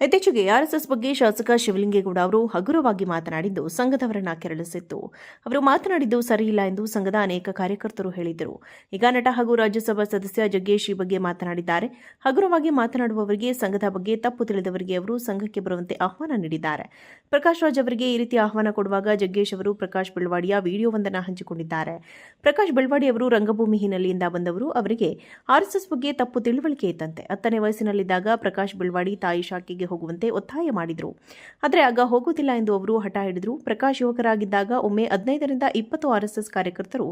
ಇತ್ತೀಚೆಗೆ ಆರ್ಎಸ್ಎಸ್ ಬಗ್ಗೆ ಶಾಸಕ ಶಿವಲಿಂಗೇಗೌಡ ಅವರು ಹಗುರವಾಗಿ ಮಾತನಾಡಿದ್ದು ಸಂಘದವರನ್ನ ಕೆರಳಿಸಿತ್ತು. ಅವರು ಮಾತನಾಡಿದ್ದು ಸರಿಯಿಲ್ಲ ಎಂದು ಸಂಘದ ಅನೇಕ ಕಾರ್ಯಕರ್ತರು ಹೇಳಿದರು. ಈಗ ನಟ ಹಾಗೂ ರಾಜ್ಯಸಭಾ ಸದಸ್ಯ ಜಗ್ಗೇಶ್ ಈ ಬಗ್ಗೆ ಮಾತನಾಡಿದ್ದಾರೆ. ಹಗುರವಾಗಿ ಮಾತನಾಡುವವರಿಗೆ, ಸಂಘದ ಬಗ್ಗೆ ತಪ್ಪು ತಿಳಿದವರಿಗೆ ಅವರು ಸಂಘಕ್ಕೆ ಬರುವಂತೆ ಆಹ್ವಾನ ನೀಡಿದ್ದಾರೆ. ಪ್ರಕಾಶ್ ರಾಜ್ ಅವರಿಗೆ ಈ ರೀತಿ ಆಹ್ವಾನ ಕೊಡುವಾಗ ಜಗ್ಗೇಶ್ ಅವರು ಪ್ರಕಾಶ್ ಬೆಳವಾಡಿಯ ವಿಡಿಯೋವೊಂದನ್ನು ಹಂಚಿಕೊಂಡಿದ್ದಾರೆ. ಪ್ರಕಾಶ್ ಬೆಳವಾಡಿ ಅವರು ರಂಗಭೂಮಿ ಹಿನ್ನೆಲೆಯಿಂದ ಬಂದವರು. ಅವರಿಗೆ ಆರ್ಎಸ್ಎಸ್ ಬಗ್ಗೆ ತಪ್ಪು ತಿಳುವಳಿಕೆ ಇತ್ತಂತೆ ಹತ್ತನೇ ವಯಸ್ಸಿನಲ್ಲಿದ್ದಾಗ ಪ್ರಕಾಶ್ ಬೆಳವಾಡಿ ತಾಯಿ ಶಾಖೆಗೆ ಹೋಗುವಂತೆ ಒತ್ತಾಯ ಮಾಡಿದ್ರು. ಆದರೆ ಆಗ ಹೋಗುತ್ತಿಲ್ಲ ಎಂದು ಅವರು ಹಠ ಹಿಡಿದರು. ಪ್ರಕಾಶ್ ಯುವಕರಾಗಿದ್ದಾಗ ಒಮ್ಮೆ ಹದಿನೈದರಿಂದ ಇಪ್ಪತ್ತು ಆರ್ಎಸ್ಎಸ್ ಕಾರ್ಯಕರ್ತರು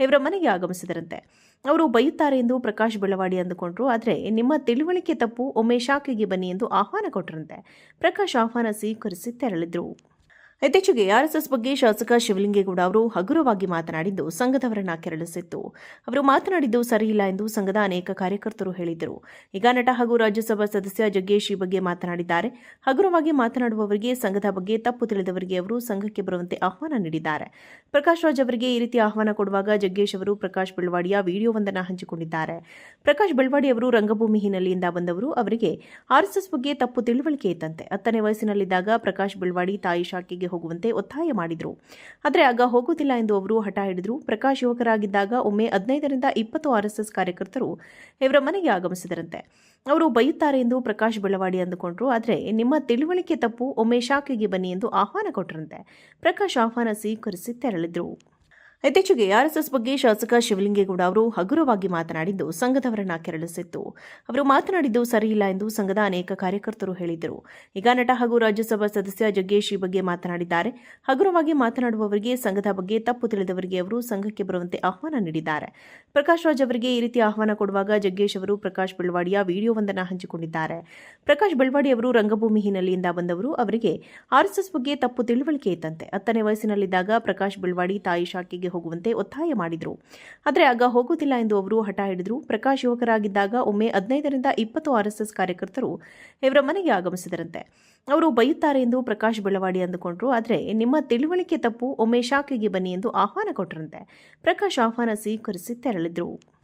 ಇವರ ಮನೆಗೆ ಆಗಮಿಸಿದರಂತೆ. ಅವರು ಬೈಯುತ್ತಾರೆ ಎಂದು ಪ್ರಕಾಶ್ ಬೆಳವಾಡಿ ಅಂದುಕೊಂಡ್ರು. ಆದರೆ ನಿಮ್ಮ ತಿಳುವಳಿಕೆ ತಪ್ಪು, ಒಮ್ಮೆ ಶಾಖೆಗೆ ಬನ್ನಿ ಎಂದು ಆಹ್ವಾನ ಕೊಟ್ಟರಂತೆ ಪ್ರಕಾಶ್ ಆಹ್ವಾನ ಸ್ವೀಕರಿಸಿ ತೆರಳಿದ್ರು. ಇತ್ತೀಚೆಗೆ ಆರ್ಎಸ್ಎಸ್ ಬಗ್ಗೆ ಶಾಸಕ ಶಿವಲಿಂಗೇಗೌಡ ಅವರು ಹಗುರವಾಗಿ ಮಾತನಾಡಿದ್ದು ಸಂಘದವರನ್ನ ಕೆರಳಿಸಿತ್ತು. ಅವರು ಮಾತನಾಡಿದ್ದು ಸರಿಯಿಲ್ಲ ಎಂದು ಸಂಘದ ಅನೇಕ ಕಾರ್ಯಕರ್ತರು ಹೇಳಿದರು ಈಗ ನಟ ಹಾಗೂ ರಾಜ್ಯಸಭಾ ಸದಸ್ಯ ಜಗ್ಗೇಶ್ ಈ ಬಗ್ಗೆ ಮಾತನಾಡಿದ್ದಾರೆ. ಹಗುರವಾಗಿ ಮಾತನಾಡುವವರಿಗೆ, ಸಂಘದ ಬಗ್ಗೆ ತಪ್ಪು ತಿಳಿದವರಿಗೆ ಅವರು ಸಂಘಕ್ಕೆ ಬರುವಂತೆ ಆಹ್ವಾನ ನೀಡಿದ್ದಾರೆ. ಪ್ರಕಾಶ್ ರಾಜ್ ಅವರಿಗೆ ಈ ರೀತಿ ಆಹ್ವಾನ ಕೊಡುವಾಗ ಜಗ್ಗೇಶ್ ಅವರು ಪ್ರಕಾಶ್ ಬೆಳವಾಡಿಯ ವಿಡಿಯೋವೊಂದನ್ನು ಹಂಚಿಕೊಂಡಿದ್ದಾರೆ. ಪ್ರಕಾಶ್ ಬೆಳವಾಡಿ ಅವರು ರಂಗಭೂಮಿ ಹಿನ್ನೆಲೆಯಿಂದ ಬಂದವರು. ಅವರಿಗೆ ಆರ್ಎಸ್ಎಸ್ ಬಗ್ಗೆ ತಪ್ಪು ತಿಳುವಳಿಕೆ ಇದ್ದಂತೆ. ಹತ್ತನೇ ವಯಸ್ಸಿನಲ್ಲಿದ್ದಾಗ ಪ್ರಕಾಶ್ ಬೆಳವಾಡಿ ತಾಯಿ ಶಾಖೆಗೆ ಹೋಗುವಂತೆ ಒತ್ತಾಯ ಮಾಡಿದ್ರು. ಆದರೆ ಆಗ ಹೋಗುತ್ತಿಲ್ಲ ಎಂದು ಅವರು ಹಠ ಹಿಡಿದ್ರು. ಪ್ರಕಾಶ್ ಯುವಕರಾಗಿದ್ದಾಗ ಒಮ್ಮೆ ಹದಿನೈದರಿಂದ ಇಪ್ಪತ್ತು ಆರ್ಎಸ್ಎಸ್ ಕಾರ್ಯಕರ್ತರು ಇವರ ಮನೆಗೆ ಆಗಮಿಸಿದರಂತೆ. ಅವರು ಬೈಯುತ್ತಾರೆ ಎಂದು ಪ್ರಕಾಶ್ ಬೆಳವಾಡಿ ಅಂದುಕೊಂಡ್ರು. ಆದರೆ ನಿಮ್ಮ ತಿಳುವಳಿಕೆ ತಪ್ಪು, ಒಮ್ಮೆ ಶಾಖೆಗೆ ಬನ್ನಿ ಎಂದು ಆಹ್ವಾನ ಕೊಟ್ಟರಂತೆ ಪ್ರಕಾಶ್ ಆಹ್ವಾನ ಸ್ವೀಕರಿಸಿ ತೆರಳಿದ್ರು. ಇತ್ತೀಚೆಗೆ ಆರ್ಎಸ್ಎಸ್ ಬಗ್ಗೆ ಶಾಸಕ ಶಿವಲಿಂಗೇಗೌಡ ಅವರು ಹಗುರವಾಗಿ ಮಾತನಾಡಿದ್ದು ಸಂಘದವರನ್ನ ಕೆರಳಿಸಿತ್ತು. ಅವರು ಮಾತನಾಡಿದ್ದು ಸರಿಯಿಲ್ಲ ಎಂದು ಸಂಘದ ಅನೇಕ ಕಾರ್ಯಕರ್ತರು ಹೇಳಿದರು ಈಗ ನಟ ಹಾಗೂ ರಾಜ್ಯಸಭಾ ಸದಸ್ಯ ಜಗ್ಗೇಶ್ ಈ ಬಗ್ಗೆ ಮಾತನಾಡಿದ್ದಾರೆ. ಹಗುರವಾಗಿ ಮಾತನಾಡುವವರಿಗೆ ಸಂಘದ ಬಗ್ಗೆ ತಪ್ಪು ತಿಳಿದವರಿಗೆ ಅವರು ಸಂಘಕ್ಕೆ ಬರುವಂತೆ ಆಹ್ವಾನ ನೀಡಿದ್ದಾರೆ. ಪ್ರಕಾಶ್ ರಾಜ್ ಅವರಿಗೆ ಈ ರೀತಿ ಆಹ್ವಾನ ಕೊಡುವಾಗ ಜಗ್ಗೇಶ್ ಅವರು ಪ್ರಕಾಶ್ ಬೆಳವಾಡಿಯ ವಿಡಿಯೋವೊಂದನ್ನು ಹಂಚಿಕೊಂಡಿದ್ದಾರೆ. ಪ್ರಕಾಶ್ ಬೆಳವಾಡಿ ಅವರು ರಂಗಭೂಮಿ ಹಿನ್ನೆಲೆಯಿಂದ ಬಂದವರು. ಅವರಿಗೆ ಆರ್ಎಸ್ಎಸ್ ಬಗ್ಗೆ ತಪ್ಪು ತಿಳುವಳಿಕೆ ಇತ್ತಂತೆ. ಹತ್ತನೇ ವಯಸ್ಸಿನಲ್ಲಿದ್ದಾಗ ಪ್ರಕಾಶ್ ಬೆಳವಾಡಿ ತಾಯಿ ಶಾಖೆಗೆ ಹೋಗುವಂತೆ ಒತ್ತಾಯ ಮಾಡಿದ್ರು. ಆದರೆ ಆಗ ಹೋಗುತ್ತಿಲ್ಲ ಎಂದು ಅವರು ಹಠ ಹಿಡಿದರು. ಪ್ರಕಾಶ್ ಯುವಕರಾಗಿದ್ದಾಗ ಒಮ್ಮೆ ಹದಿನೈದರಿಂದ ಇಪ್ಪತ್ತು ಆರ್ಎಸ್ಎಸ್ ಕಾರ್ಯಕರ್ತರು ಇವರ ಮನೆಗೆ ಆಗಮಿಸಿದರಂತೆ. ಅವರು ಬೈಯುತ್ತಾರೆ ಎಂದು ಪ್ರಕಾಶ್ ಬೆಳವಾಡಿ ಅಂದುಕೊಂಡ್ರು. ಆದರೆ ನಿಮ್ಮ ತಿಳುವಳಿಕೆ ತಪ್ಪು. ಒಮ್ಮೆ ಶಾಖೆಗೆ ಬನ್ನಿ ಎಂದು ಆಹ್ವಾನ ಕೊಟ್ಟರಂತೆ ಪ್ರಕಾಶ್ ಆಹ್ವಾನ ಸ್ವೀಕರಿಸಿ ತೆರಳಿದ್ರು.